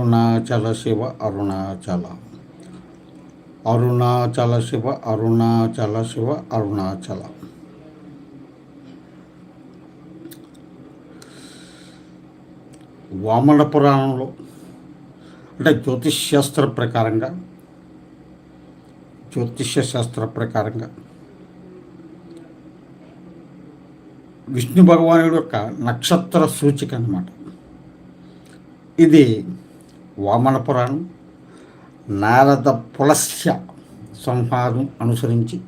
అరుణాచల శివ అరుణాచల. అరుణాచల శివ అరుణాచల. శివ అరుణాచల వామన పురాణంలో అంటే జ్యోతిష్ శాస్త్ర ప్రకారంగా జ్యోతిష్య శాస్త్ర ప్రకారంగా విష్ణు భగవానుడు యొక్క నక్షత్ర సూచిక అన్నమాట. ఇది వామన పురాణం నారద పులస్య సంహారం అనుసరించి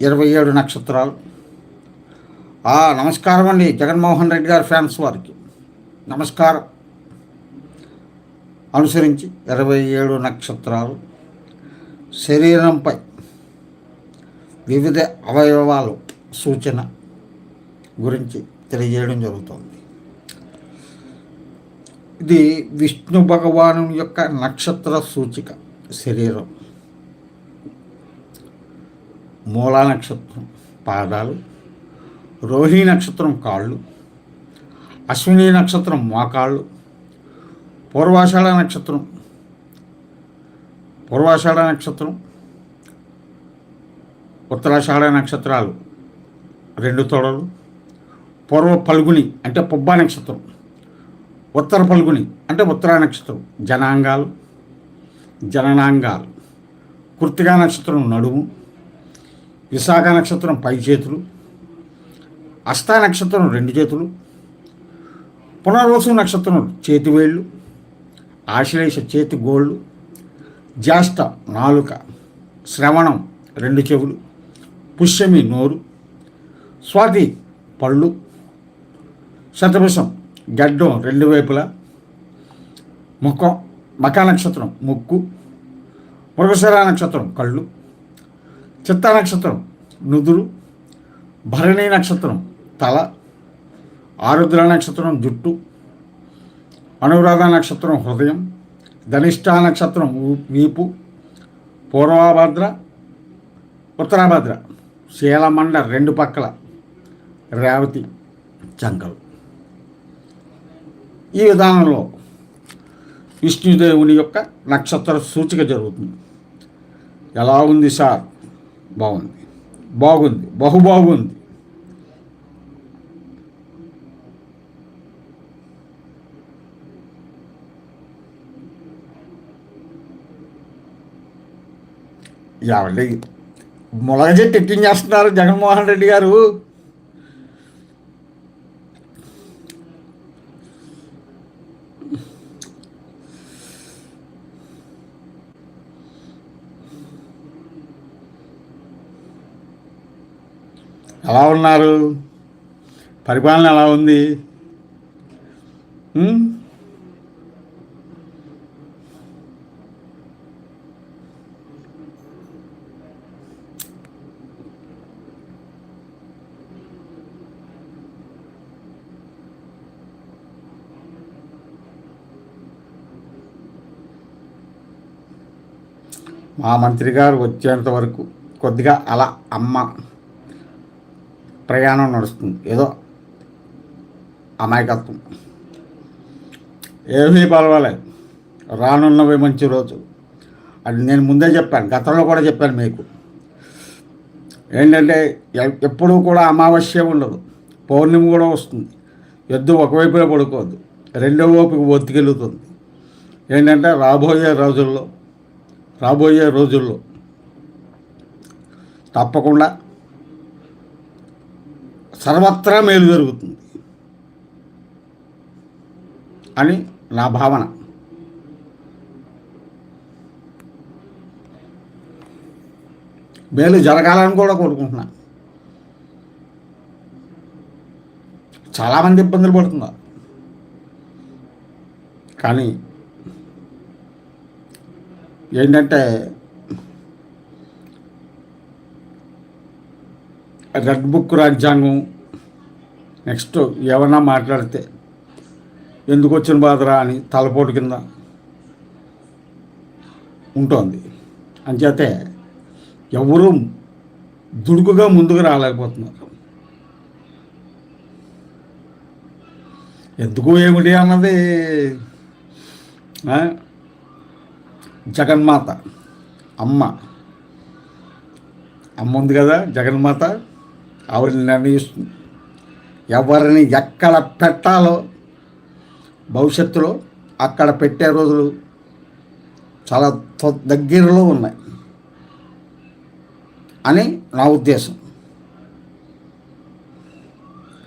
ఇరవై ఏడు నక్షత్రాలు. ఆ, నమస్కారం అండి జగన్మోహన్ రెడ్డి గారి ఫ్యాన్స్ వారికి. నమస్కారం. అనుసరించి ఇరవై ఏడు నక్షత్రాలు. శరీరంపై వివిధ అవయవాలు సూచన గురించి తెలియజేయడం జరుగుతుంది. ఇది విష్ణు భగవాను యొక్క నక్షత్ర సూచిక శరీరం. మూలా నక్షత్రం పాదాలు. రోహిణి నక్షత్రం కాళ్ళు. అశ్విని నక్షత్రం మోకాళ్ళు. పూర్వాషాఢ నక్షత్రం పూర్వాషాఢ నక్షత్రం ఉత్తరాషాఢ నక్షత్రాలు రెండు తొడలు. పూర్వ పల్గుని అంటే పుబ్బా నక్షత్రం. ఉత్తర పల్గుని అంటే ఉత్తరా నక్షత్రం జనాంగాలు జననాంగాలు కృతికా నక్షత్రం నడుము విశాఖ నక్షత్రం పై చేతులు అష్టా నక్షత్రం రెండు చేతులు పునర్వసు నక్షత్రం చేతివేళ్ళు ఆశ్లేష చేతి గోళ్ళు జ్యేష్ఠ నాలుక శ్రవణం రెండు చెవులు పుష్యమి నోరు స్వాతి పళ్ళు శతభిషం గడ్డం రెండు వైపులా. ముఖం మకా నక్షత్రం ముక్కు. మృగశిర నక్షత్రం కళ్ళు. చిత్త నక్షత్రం నుదురు. భరణి నక్షత్రం తల. ఆరుద్ర నక్షత్రం జుట్టు. అనురాధ నక్షత్రం హృదయం. ధనిష్ట నక్షత్రం వీపు. పూర్వభద్ర ఉత్తరాభద్ర. శీలమండ రెండు పక్కల. రేవతి చంకలు ఈ విధానంలో విష్ణుదేవుని యొక్క నక్షత్ర సూచిక జరుగుతుంది. ఎలా ఉంది సార్? బాగుంది. బాగుంది. బహు బాగుంది ఎవరి ములగ చెట్టు ఎక్కించేస్తున్నారు జగన్మోహన్ రెడ్డి గారు? ఎలా ఉన్నారు? పరిపాలన ఎలా ఉంది? మా మంత్రి గారు వచ్చేంత వరకు కొద్దిగా అలా అమ్మ ప్రయాణం నడుస్తుంది. ఏదో అమాయకత్వం. ఏమీ పర్వాలేదు. రానున్నవి మంచి రోజు. అది నేను ముందే చెప్పాను. గతంలో కూడా చెప్పాను మీకు. ఏంటంటే ఎప్పుడూ కూడా అమావాస్య ఉండదు. పౌర్ణమి కూడా వస్తుంది. ఎద్దు ఒకవైపునే పడుకోవద్దు రెండో వైపుకి ఒత్తికెళ్తుంది ఏంటంటే రాబోయే రోజుల్లో రాబోయే రోజుల్లో తప్పకుండా సర్వత్రా మేలు జరుగుతుంది. అని నా భావన. మేలు జరగాలని కూడా కోరుకుంటున్నా. చాలామంది ఇబ్బందులు పడుతున్నారు. కానీ ఏంటంటే రెడ్ బుక్ రాజ్యాంగం నెక్స్ట్ ఏమన్నా మాట్లాడితే ఎందుకు వచ్చిన బాధరా అని తలపోటు కింద ఉంటుంది. అంచేతే ఎవరూ దుడుకుగా ముందుకు రాలేకపోతున్నారు. ఎందుకు ఏమిటి అన్నది జగన్మాత అమ్మ. అమ్మ ఉంది కదా జగన్మాత ఆవిడ నిర్ణయిస్తుంది. ఎవరిని ఎక్కడ పెట్టాలో భవిష్యత్తులో అక్కడ పెట్టే రోజులు చాలా దగ్గరలో ఉన్నాయి. అని నా ఉద్దేశం.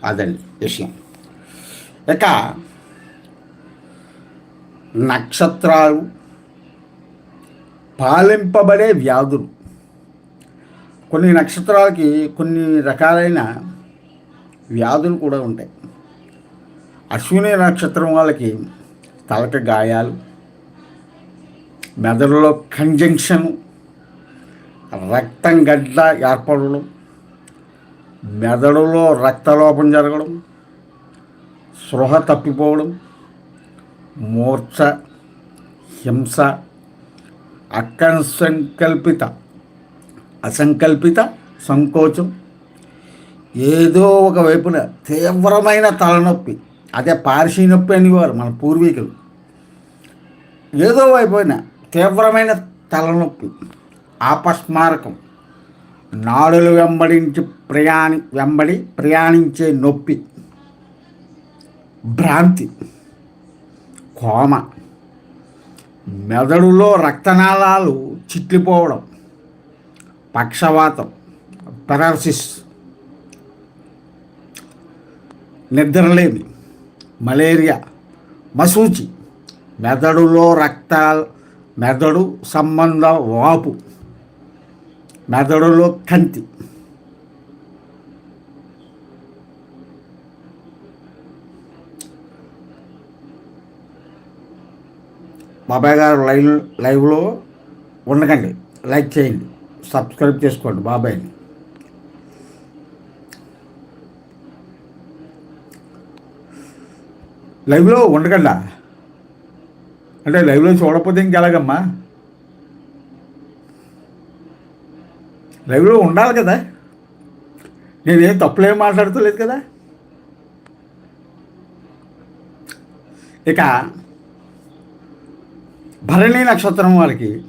అదండి విషయం. ఇక నక్షత్రాలు పాలింపబడే వ్యాధులు. కొన్ని నక్షత్రాలకి కొన్ని రకాలైన వ్యాధులు కూడా ఉంటాయి. అశ్విని నక్షత్రం వాళ్ళకి తలక గాయాలు మెదడులో కంజంక్షన్ రక్తం గడ్డ ఏర్పడడం మెదడులో రక్తలోపం జరగడం స్పృహ తప్పిపోవడం మూర్ఛ హింస అకసంకల్పిత అసంకల్పిత సంకోచం ఏదో ఒక వైపున తీవ్రమైన తలనొప్పి. అదే పార్షీ నొప్పి అనేవారు మన పూర్వీకులు. ఏదో వైపున తీవ్రమైన తలనొప్పి ఆపస్మారకం నాడులు వెంబడించి ప్రయాణి వెంబడి ప్రయాణించే నొప్పి భ్రాంతి కోమ మెదడులో రక్తనాళాలు చిట్లిపోవడం పక్షవాతం పెరాలసిస్ నిద్రలేమి మలేరియా మసూచి మెదడులో రక్త మెదడు సంబంధ వాపు మెదడులో కంతి బాబాయ్ గారు లైవ్ లైవ్లో ఉండకండి. లైక్ చేయండి. సబ్స్క్రైబ్ చేసుకోండి బాబాయ్ని. లైవ్లో ఉండకండా. అంటే లైవ్లో చూడకపోతే ఇంకెలాగమ్మా? లైవ్లో ఉండాలి కదా. నేనేం తప్పులేం మాట్లాడతలేదు కదా. ఇక భరణి నక్షత్రం వారికి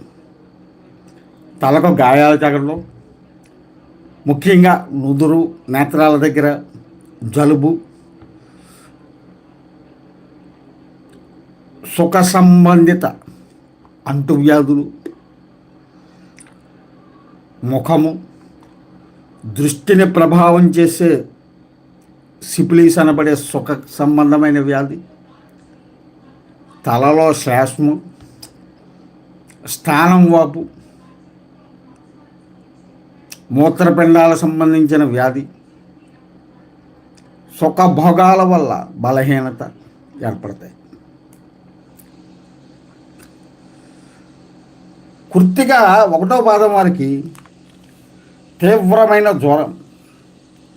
తలకు గాయాలు తగడం ముఖ్యంగా నుదురు నేత్రాల దగ్గర జలుబు సుఖ సంబంధిత అంటువ్యాధులు ముఖము దృష్టిని ప్రభావం చేసే సిపిలీస్ అనబడే సుఖ సంబంధమైన వ్యాధి తలలో శ్వాసము స్థానం వాపు మూత్రపిండాల సంబంధించిన వ్యాధి సుఖభోగాల వల్ల బలహీనత ఏర్పడతాయి. కుర్తిగా ఒకటో పాదం వారికి తీవ్రమైన జ్వరం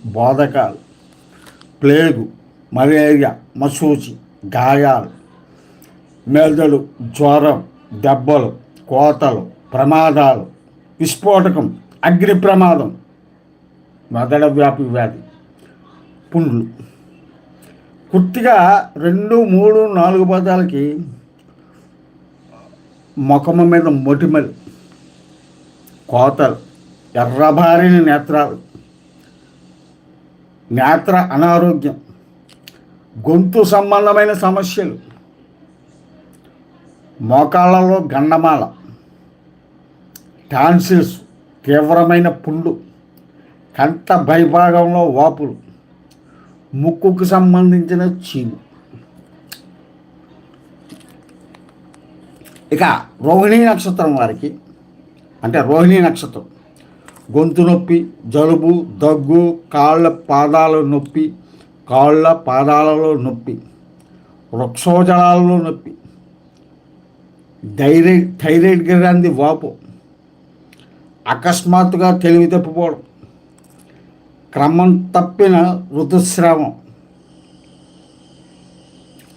బోధకాలు ప్లేగు మలేరియా మసూచి గాయాలు మెదడు జ్వరం దెబ్బలు కోతలు ప్రమాదాలు విస్ఫోటకం అగ్ని ప్రమాదం మెదడ వ్యాపి వ్యాధి పుండ్లు. కుర్తిగా రెండు మూడు నాలుగు పదాలకి ముఖము మీద మొటిమలు కోతలు ఎర్రబారిన నేత్రాలు నేత్ర అనారోగ్యం గొంతు సంబంధమైన సమస్యలు మోకాళ్ళలో గండమాల టాన్సిల్స్ తీవ్రమైన పుండు కంట భైభాగంలో వాపులు ముక్కుకు సంబంధించిన చీము. ఇక రోహిణీ నక్షత్రం వారికి అంటే రోహిణీ నక్షత్రం గొంతు నొప్పి జలుబు దగ్గు కాళ్ళ పాదాల నొప్పి కాళ్ళ పాదాలలో నొప్పి వృక్షోజలాలలో నొప్పి థైరాయిడ్ థైరాయిడ్ గ్రంథి వాపు అకస్మాత్తుగా తెలివి తప్పిపోవడం క్రమం తప్పిన ఋతుస్రావం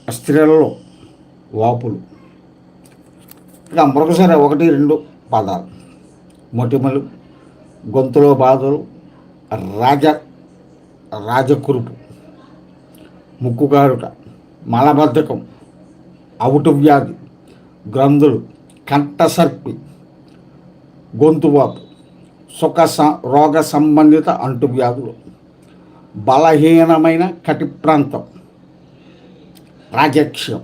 స్త్రీలలో వాపులు. ఇక మరొకసారి ఒకటి రెండు పదాలు. మొటిమలు గొంతులో బాధలు రాజ రాజకురుపు ముక్కుగారుట మలబద్ధకం అవుటు వ్యాధి గ్రంథులు కంఠసర్పి గొంతువాపు సుఖ స రోగ సంబంధిత అంటువ్యాధులు బలహీనమైన కటి ప్రాంతం రాజక్ష్యం.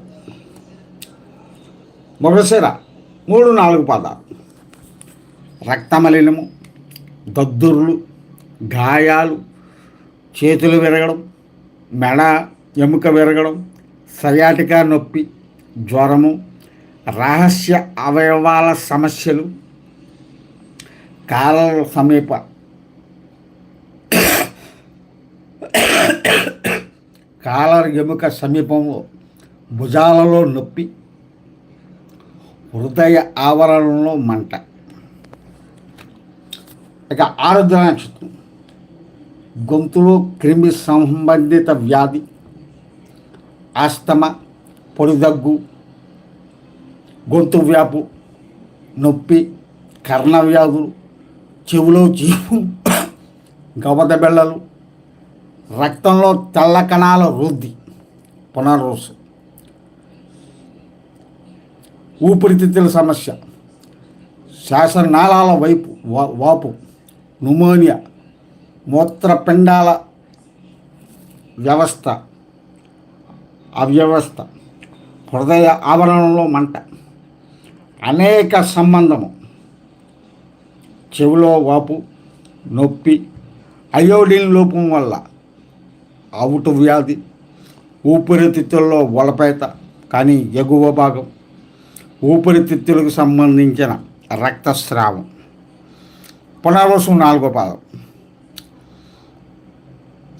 మరొకసారి మూడు నాలుగు పదాలు. రక్తమలినము దద్దుర్లు గాయాలు చేతులు విరగడం మెడ ఎముక విరగడం సయాటికా నొప్పి జ్వరము రహస్య అవయవాల సమస్యలు కాలల సమీప కాలర్ ఎముక సమీపంలో భుజాలలో నొప్పి హృదయ ఆవరణలో మంట. ఇక ఆరుద్ర నక్షత్రం. గొంతులో క్రిమి సంబంధిత వ్యాధి. ఆస్తమ పొడిదగ్గు. గొంతు వ్యాపు నొప్పి కర్ణ వ్యాధులు. చెవులో చీపు గవద బెళ్ళలు రక్తంలో తెల్ల కణాల వృద్ధి. పునర్వసం. ఊపిరితిత్తుల సమస్య. శ్వాసనాళాల వైపు వాపు. న్యూమోనియా. మూత్రపిండాల వ్యవస్థ. అవ్యవస్థ. హృదయ ఆవరణలో మంట. అనేక సంబంధము. చెవిలో వాపు నొప్పి అయోడిన్ లోపం వల్ల అవుటు వ్యాధి ఊపిరితిత్తుల్లో వలపేత కానీ ఎగువ భాగం ఊపిరితిత్తులకు సంబంధించిన రక్తస్రావం. పునర్వసం నాలుగో పాదం.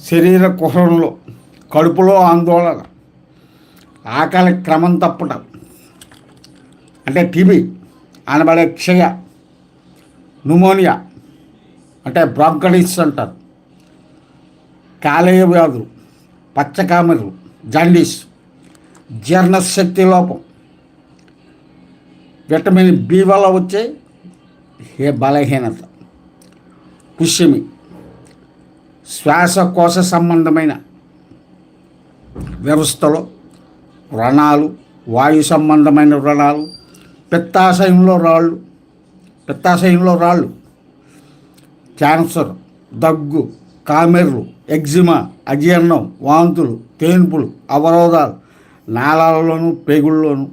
శరీర కుహరంలో కడుపులో ఆందోళన ఆకలి క్రమం తప్పటం అంటే టీబీ అనబడే క్షయ న్యూమోనియా అంటే బ్రాంకడిస్ అంటారు. కాలేయ వ్యాధులు పచ్చకామెరు జాండీస్ జీర్ణశక్తి లోపం విటమిన్ బి వల్ల వచ్చే హే బలహీనత. కుషిమి శ్వాసకోశ సంబంధమైన వ్యవస్థలో వ్రణాలు వాయు సంబంధమైన వ్రణాలు పిత్తాశయంలో రాళ్ళు పిత్తాశయంలో రాళ్ళు క్యాన్సర్ దగ్గు కామెర్లు ఎగ్జిమా అజీర్ణం వాంతులు తేన్పులు అవరోధాలు నాళాలలోను పేగుల్లోనూ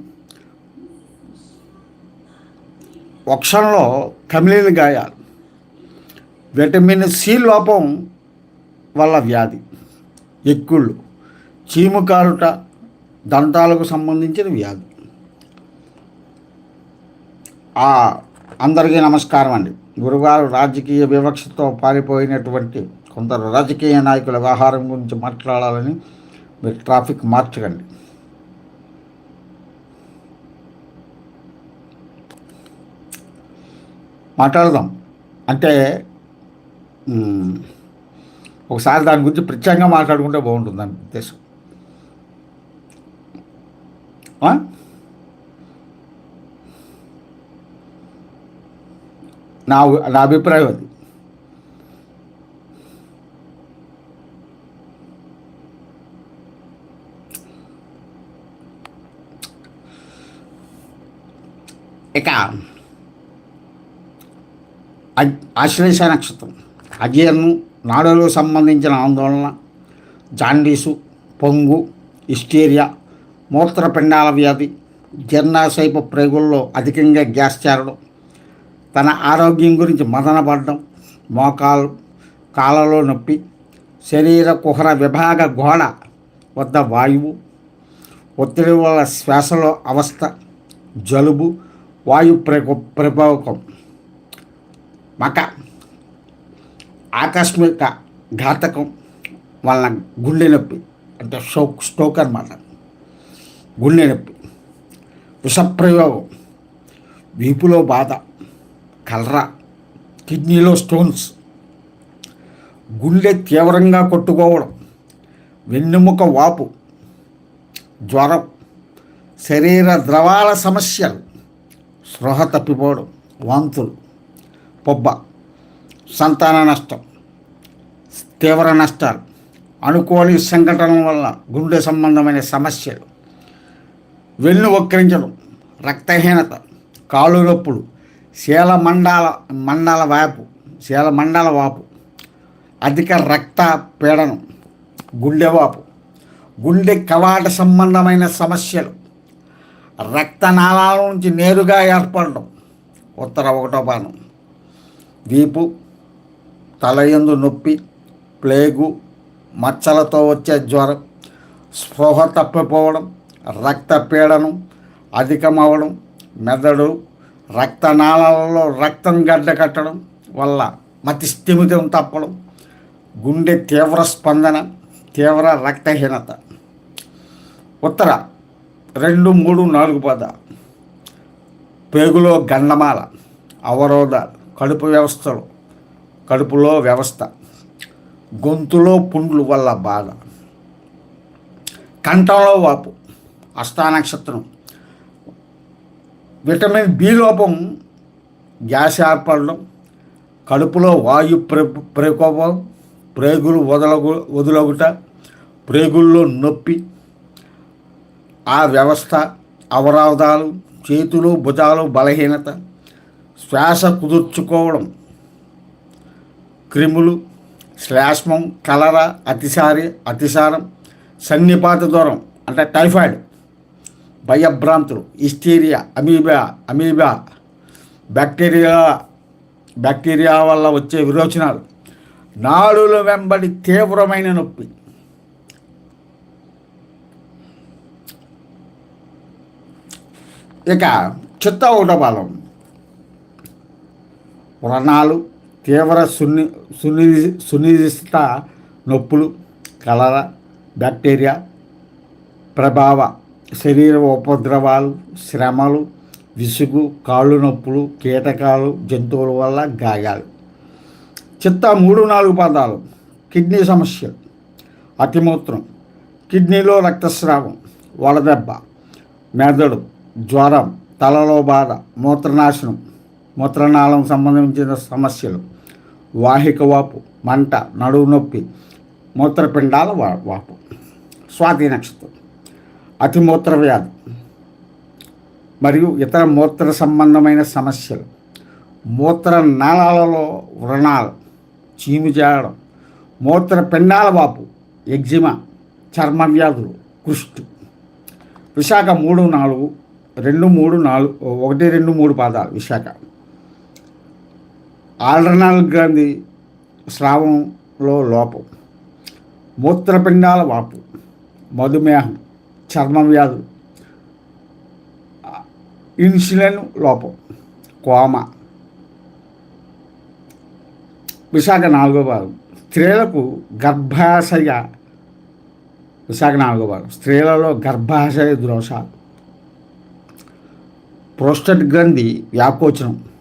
వక్షంలో కమిలిన గాయాలు. విటమిన్ సి లోపం వల్ల వ్యాధి. ఎక్కుళ్ళు చీము కారుట దంతాలకు సంబంధించిన వ్యాధి. అందరికీ నమస్కారం అండి. గురుగారు రాజకీయ వివక్షతో పారిపోయినటువంటి కొందరు రాజకీయ నాయకుల వ్యవహారం గురించి మాట్లాడాలని మీరు ట్రాఫిక్ మార్చకండి. మాట్లాడదాం. అంటే ఒకసారి దాని గురించి ప్రత్యేకంగా మాట్లాడుకుంటే బాగుంటుంది అని ఉద్దేశం. నా నా అభిప్రాయం అది. ఇక ఆశ్లేష నక్షత్రం. అజీర్ణం నాడులకు సంబంధించిన ఆందోళన జాండీసు పొంగు ఇస్టీరియా మూత్రపిండాల వ్యాధి జీర్ణాశయపు ప్రేగుల్లో అధికంగా గ్యాస్ చేరడం తన ఆరోగ్యం గురించి మదనపడడం మోకాలు కాళ్ళలో నొప్పి శరీర కుహర విభాగ గోడ వద్ద వాయువు ఒత్తిడి వల్ల శ్వాసలో అవస్థ జలుబు వాయు ప్రకో ప్రభావకం. మక ఆకస్మిక ఘాతకం వలన గుండె నొప్పి అంటే స్టోక్ స్టోక్ అనమాట గుండె నొప్పి విషప్రయోగం వీపులో బాధ కలరా కిడ్నీలో స్టోన్స్ గుండె తీవ్రంగా కొట్టుకోవడం వెన్నెముక వాపు జ్వరం శరీర ద్రవాల సమస్యలు స్పృహ తప్పిపోవడం వాంతులు. పొబ్బ సంతాన నష్టం తీవ్ర నష్టాలు అనుకోని సంఘటనల వల్ల గుండె సంబంధమైన సమస్యలు వెన్ను వక్రించడం రక్తహీనత కాళ్ళు నొప్పులు శీల మండాల మండల వాపు శీల మండల వాపు అధిక రక్త పీడనం గుండె వాపు గుండె కవాట సంబంధమైన సమస్యలు రక్తనాళాల నుంచి నేరుగా ఏర్పడడం ఉత్తర ఒకటో పానం వీపు తలయందు నొప్పి ప్లేగు మచ్చలతో వచ్చే జ్వరం స్పృహ తప్పిపోవడం రక్తపీడనం అధికమవడం మెదడు రక్తనాళాలలో రక్తం గడ్డ కట్టడం వల్ల మతి స్థిమితం తప్పడం గుండె తీవ్ర స్పందన తీవ్ర రక్తహీనత. ఉత్తర రెండు మూడు నాలుగు పద పేగులో గండమాల అవరోధాలు. కడుపు వ్యవస్థలు. కడుపులో వ్యవస్థ. గొంతులో పుండ్లు వల్ల బాధ. కంఠంలో వాపు. అష్టానక్షత్రం విటమిన్ బి లోపం గ్యాస్ ఏర్పడడం. కడుపులో వాయు ప్ర ప్రకోపం. ప్రేగులు వదలగు వదులగుట. ప్రేగుల్లో నొప్పి. ఆ వ్యవస్థ అవరోధాలు. చేతులు భుజాలు బలహీనత. శ్వాస కుదుర్చుకోవడం. క్రిములు శ్లాష్మం కలర అతిసారి అతిసారం సన్నిపాత దూరం అంటే టైఫాయిడ్ భయభ్రాంతులు hysteria amoeba amoeba bacteria bacteria వల్ల వచ్చే విరోచనాలు. నాడుల వెంబడి తీవ్రమైన నొప్పి. ఇక చిత్త ఊటబాలం వ్రణాలు తీవ్ర సున్ని సున్ని సునిశ్చిత నొప్పులు కలర బ్యాక్టీరియా ప్రభావ శరీర ఉపద్రవాలు శ్రమలు విసుగు కాళ్ళు నొప్పులు కీటకాలు జంతువుల వల్ల గాయాలు. చిత్త మూడు నాలుగు పదాలు. కిడ్నీ సమస్యలు. అతిమూత్రం. కిడ్నీలో రక్తస్రావం. వడదెబ్బ మెదడు. జ్వరం. తలలో బాధ. మూత్రనాశనం. మూత్రనాళం సంబంధించిన సమస్యలు వాహిక వాపు మంట నడువు నొప్పి మూత్రపిండాల వా వాపు. స్వాతి నక్షత్రం. అతిమూత్ర వ్యాధి మరియు ఇతర మూత్ర సంబంధమైన సమస్యలు. మూత్ర నాళాలలో వ్రణాలు చీము చేయడం మూత్రపిండాల వాపు ఎగ్జిమా చర్మ వ్యాధులు కుష్టు. విశాఖ మూడు నాలుగు రెండు మూడు నాలుగు ఒకటి రెండు మూడు పాదాలు విశాఖ. ఆల్రనాల్ గ్రంథి స్రావంలో లోపం మూత్రపిండాల వాపు మధుమేహం చర్మ వ్యాధులు ఇన్సులిన్ లోపం కోమ. విశాఖ నాలుగో భాగం. స్త్రీలకు గర్భాశయ విశాఖ నాలుగో భాగం. స్త్రీలలో గర్భాశయ దోషాలు. ప్రోస్టెట్ గ్రంథి వ్యాకోచనం.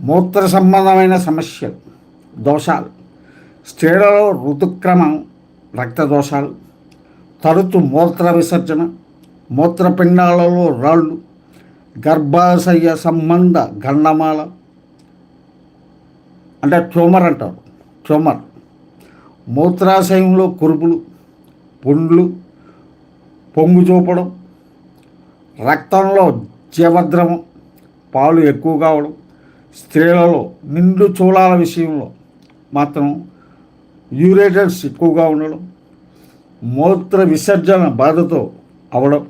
మూత్ర సంబంధమైన సమస్యలు దోషాలు. స్త్రీలలో ఋతుక్రమం రక్త దోషాలు. తరచు మూత్ర విసర్జన మూత్రపిండాలలో రాళ్ళు. గర్భాశయ సంబంధ గండమాల అంటే ట్యూమర్ అంటారు ట్యూమర్. మూత్రాశయంలో కురుపులు పుండ్లు పొంగు చూపడం. రక్తంలో జీవద్రవం పాలు ఎక్కువ కావడం స్త్రీలలో నిండు చూలాల విషయంలో మాత్రం యూరేటర్స్ ఎక్కువగా ఉండడం మూత్ర విసర్జన బాధతో అవడం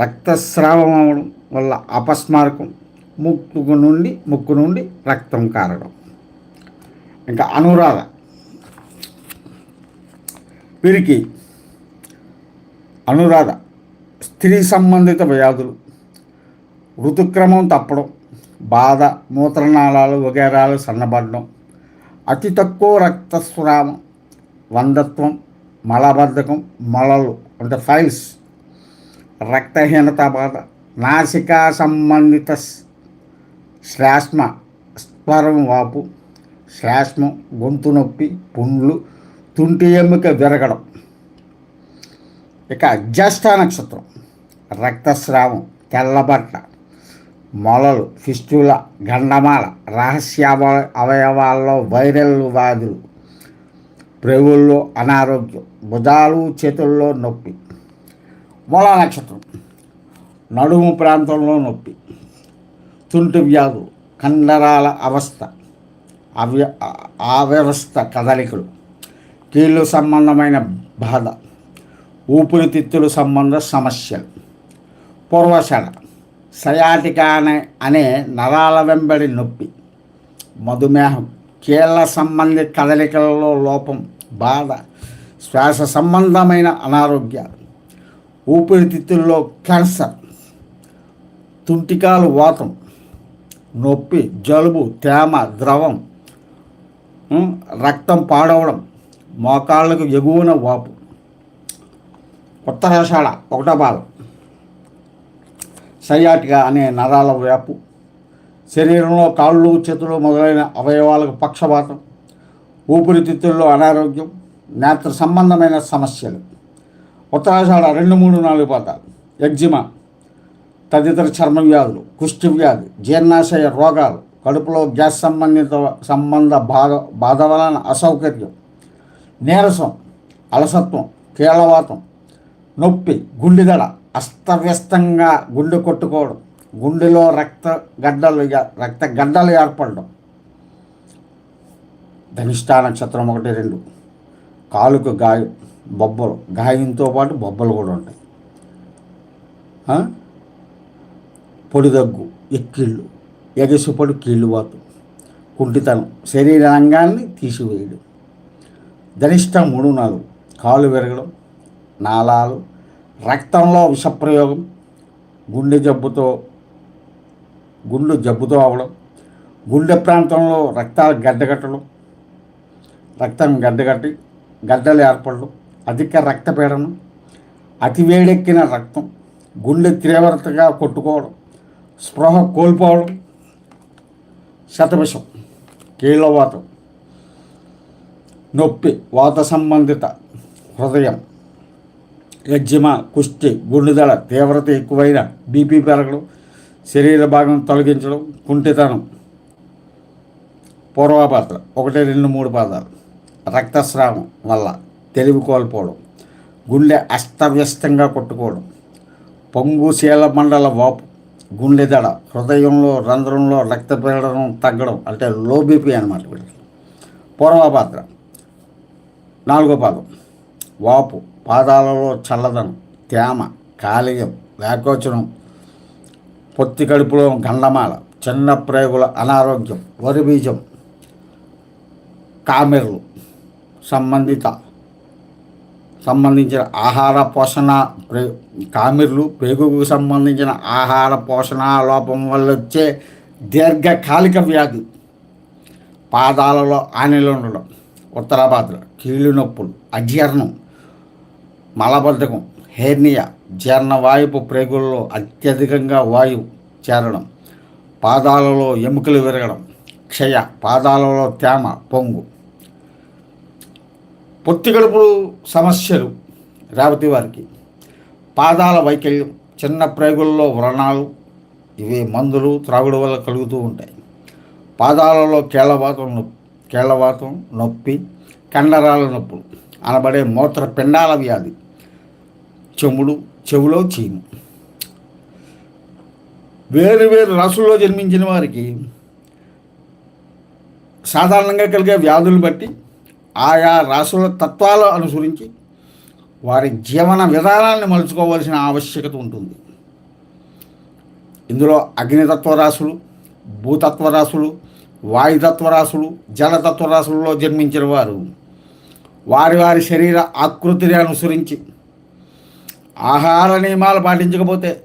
రక్తస్రావం అవడం వల్ల అపస్మారకం ముక్కు నుండి ముక్కు నుండి రక్తం కారడం. ఇంకా అనురాధ. వీరికి అనురాధ స్త్రీ సంబంధిత వ్యాధులు ఋతుక్రమం తప్పడం బాధ మూత్రనాళాలు వగేరాలు సన్నబడడం. అతి తక్కువ రక్తస్రావం వందత్వం మలబద్ధకం మొలలు అంటే ఫైల్స్. రక్తహీనత బాధ నాసికా సంబంధిత శ్లాష్మ స్వరం వాపు శ్లాష్మం గొంతు నొప్పి పుండ్లు తుంటి ఎముక విరగడం. ఇక జ్యేష్ఠ నక్షత్రం రక్తస్రావం తెల్లబట్ట. మొలలు ఫిస్టుల గండమాల రహస్య అవయవాల్లో వైరల్ వ్యాధులు ప్రేవుల్లో అనారోగ్యం భుజాలు చేతుల్లో నొప్పి మొల నక్షత్రం నడుము ప్రాంతంలో నొప్పి తుంటి వ్యాధులు కండరాల అవస్థ అవ్య అవ్యవస్థ కదలికలు కీళ్ళు సంబంధమైన బాధ ఊపిరితిత్తులు సంబంధ సమస్యలు పూర్వషడ సయాటిక అనే అనే నరాల వెంబడి నొప్పి మధుమేహం కీళ్ళ సంబంధి కదలికలలో లోపం బాధ శ్వాస సంబంధమైన అనారోగ్యాలు ఊపిరితిత్తుల్లో క్యాన్సర్ తుంటికాలు వాతం నొప్పి జలుబు తేమ ద్రవం రక్తం పాడవడం మోకాళ్ళకు ఎగువన వాపు. ఉత్తరాషాఢ ఒకటో భాగం సయాటిగా అనే నరాల వ్యాపు. శరీరంలో కాళ్ళు చేతులు మొదలైన అవయవాలకు పక్షపాతం ఊపిరితిత్తుల్లో అనారోగ్యం నేత్ర సంబంధమైన సమస్యలు. ఉత్తరాషాఢ రెండు మూడు నాలుగు పాతాలు. ఎగ్జిమా తదితర చర్మ వ్యాధులు కుష్టి వ్యాధి జీర్ణాశయ రోగాలు కడుపులో గ్యాస్ సంబంధిత సంబంధ బాధ బాధ వలన అసౌకర్యం నీరసం అలసత్వం కీళ్ళవాతం నొప్పి గుండెదడ అస్తవ్యస్తంగా గుండె కొట్టుకోవడం. గుండెలో రక్త గడ్డలు రక్త గడ్డలు ఏర్పడడం. ధనిష్టా నక్షత్రం ఒకటి రెండు. కాలుకు గాయం బొబ్బలు. గాయంతో పాటు బొబ్బలు కూడా ఉంటాయి. పొడిదగ్గు పొడి దగ్గు ఎక్కిళ్ళు. ఎగసిపడి కీళ్ళువాతు కుంటితనం శరీర రంగాన్ని తీసివేయడం. ధనిష్ట మూడు నాలుగు. కాలు విరగడం. నాళాలు రక్తంలో విషప్రయోగం గుండె జబ్బుతో గుండె జబ్బుతో అవడం గుండె ప్రాంతంలో రక్తాలు గడ్డగట్టడం రక్తం గడ్డగట్టి గడ్డలు ఏర్పడడం అధిక రక్తపీడనం అతి వేడెక్కిన రక్తం గుండె తీవ్రతగా కొట్టుకోవడం స్పృహ కోల్పోవడం శతవిషం కీళ్ళవాతం నొప్పి వాత సంబంధిత హృదయం ఎగ్జిమా కుష్టి గుండెదల తీవ్రత ఎక్కువైన బీపీ పెరగడం శరీర భాగం తొలగించడం కుంటితనం పూర్వపాత్ర ఒకటి రెండు మూడు పాదాలు రక్తస్రావం వల్ల తెలివి కోల్పోవడం గుండె అస్తవ్యస్తంగా కొట్టుకోవడం పొంగుశీల మండల వాపు గుండె దడ హృదయంలో రంధ్రంలో రక్తపీడనం తగ్గడం అంటే లో బీపీ అనమాట వీళ్ళకి. పూర్వపాత్ర నాలుగో పాదం. వాపు పాదాలలో చల్లదనం తేమ కాలియం వ్యాకోచనం పొత్తి కడుపులో గండమాల చిన్న ప్రేగుల అనారోగ్యం వరి బీజం కామెర్లు సంబంధిత సంబంధించిన ఆహార పోషణ ప్రే కామెర్లు పేగుకు సంబంధించిన ఆహార పోషణ లోపం వల్ల వచ్చే దీర్ఘకాలిక వ్యాధి పాదాలలో ఆనెలు ఉండడం ఉత్తరాభాద్ర కీళ్ళు నొప్పులు అజీర్ణం మలబద్ధకం హెర్నియా జీర్ణవాయుపు ప్రేగుల్లో అత్యధికంగా వాయువు చేరడం పాదాలలో ఎముకలు విరగడం క్షయ పాదాలలో తేమ పొంగు. పొత్తికడుపు సమస్యలు రేవతి వారికి. పాదాల వైకల్యం చిన్న ప్రేగుల్లో వ్రణాలు ఇవి మందులు త్రాగుడు వల్ల కలుగుతూ ఉంటాయి. పాదాలలో కేళ్ళవాతం నొప్పి కీళ్ళవాతం నొప్పి కండరాల నొప్పులు అనబడే మూత్రపిండాల వ్యాధి. చెముడు చెవులో చీము. వేరు వేరు రాసుల్లో జన్మించిన వారికి సాధారణంగా కలిగే వ్యాధులు బట్టి ఆయా రాసుల తత్వాలు అనుసరించి వారి జీవన విధానాన్ని మలుచుకోవాల్సిన ఆవశ్యకత ఉంటుంది. ఇందులో అగ్నితత్వ రాసులు భూతత్వ రాసులు వాయుతత్వ రాసులు జలతత్వ రాసులలో జన్మించిన వారు వారి వారి శరీర ఆకృతిని అనుసరించి ఆహార నియమాలు పాటించకపోతే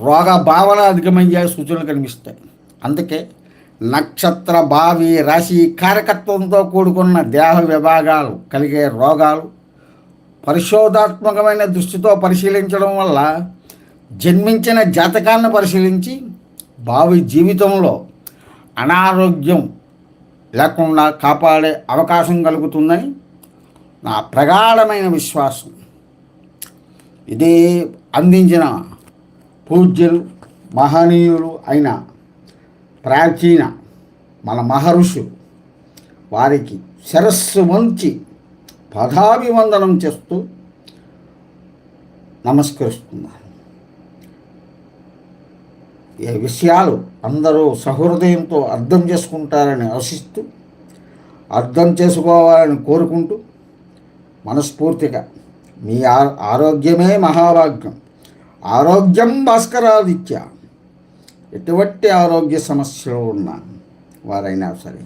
రోగ భావన అధికమయ్యే సూచనలు కనిపిస్తాయి. అందుకే నక్షత్ర భావి రాశి కారకత్వంతో కూడుకున్న దేహ విభాగాలు కలిగే రోగాలు పరిశోధాత్మకమైన దృష్టితో పరిశీలించడం వల్ల జన్మించిన జాతకాన్ని పరిశీలించి భావి జీవితంలో అనారోగ్యం లేకుండా కాపాడే అవకాశం కలుగుతుందని నా ప్రగాఢమైన విశ్వాసం. ఇది అందించిన పూజ్యులు మహనీయులు అయిన ప్రాచీన మన మహర్షులు వారికి శిరస్సు వంచి పదాభివందనం చేస్తూ నమస్కరిస్తున్నాను ఈ విషయాలు అందరూ సహృదయంతో అర్థం చేసుకుంటారని ఆశిస్తూ అర్థం చేసుకోవాలని కోరుకుంటూ మనస్ఫూర్తిగా మీ ఆ- ఆరోగ్యమే మహాభాగ్యం. ఆరోగ్యం భాస్కరాదిత్య. ఎటువంటి ఆరోగ్య సమస్యలు ఉన్నా వారైనా సరే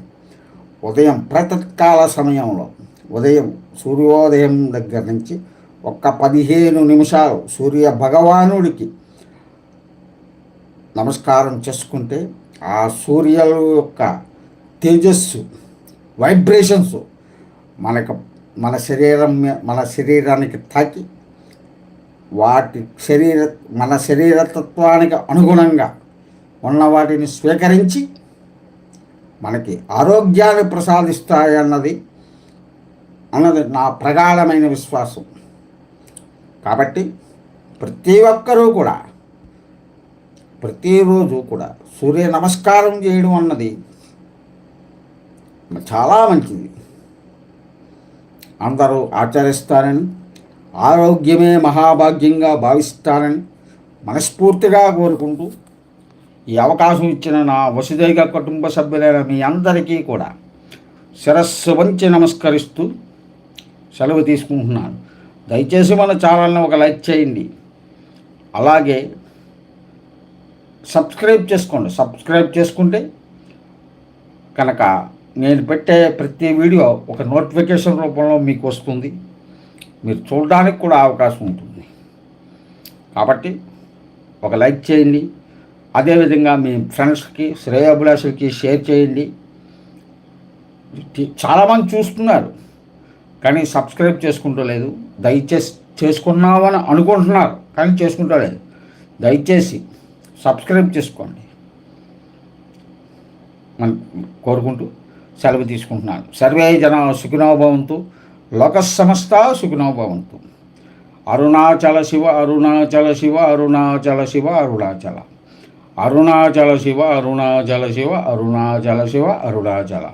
ఉదయం ప్రతత్కాల సమయంలో ఉదయం సూర్యోదయం దగ్గర నుంచి ఒక్క పదిహేను నిమిషాలు సూర్య భగవానుడికి నమస్కారం చేసుకుంటే ఆ సూర్యుల యొక్క తేజస్సు వైబ్రేషన్స్ మనకు మన శరీరం మన శరీరానికి తాకి వాటి శరీర మన శరీరతత్వానికి అనుగుణంగా ఉన్న వాటిని స్వీకరించి మనకి ఆరోగ్యాన్ని ప్రసాదిస్తాయన్నది అన్నది నా ప్రగాఢమైన విశ్వాసం. కాబట్టి ప్రతి ఒక్కరూ కూడా ప్రతిరోజు కూడా సూర్య నమస్కారం చేయడం అన్నది చాలా మంచిది. అందరూ ఆచరిస్తారని ఆరోగ్యమే మహాభాగ్యంగా భావిస్తారని మనస్ఫూర్తిగా కోరుకుంటూ ఈ అవకాశం ఇచ్చిన నా వసుదైక కుటుంబ సభ్యులైన మీ అందరికీ కూడా శిరస్సు వంచి నమస్కరిస్తూ సెలవు తీసుకుంటున్నాను. దయచేసి మన ఛానల్ని ఒక లైక్ చేయండి. అలాగే సబ్స్క్రైబ్ చేసుకోండి. సబ్స్క్రైబ్ చేసుకుంటే కనుక నేను పెట్టే ప్రతి వీడియో ఒక నోటిఫికేషన్ రూపంలో మీకు వస్తుంది. మీరు చూడడానికి కూడా అవకాశం ఉంటుంది. కాబట్టి ఒక లైక్ చేయండి. అదేవిధంగా మీ ఫ్రెండ్స్కి శ్రేయాభిలాషులకి షేర్ చేయండి. చాలామంది చూస్తున్నారు కానీ సబ్స్క్రైబ్ చేసుకుంటలేదు దయచేసి చేసుకున్నామని అనుకుంటున్నారు కానీ చేసుకుంటలేదు దయచేసి సబ్స్క్రైబ్ చేసుకోండి. మనం కోరుకుంటూ సెలవు తీసుకుంటున్నాను సర్వే జన సుఖినోభవంతు లోక సమస్త సుఖినోభవంతు అరుణాచల శివ అరుణాచల శివ అరుణాచల శివ అరుణాచల. అరుణాచల శివ అరుణాచల శివ అరుణాచల శివ అరుణాచల.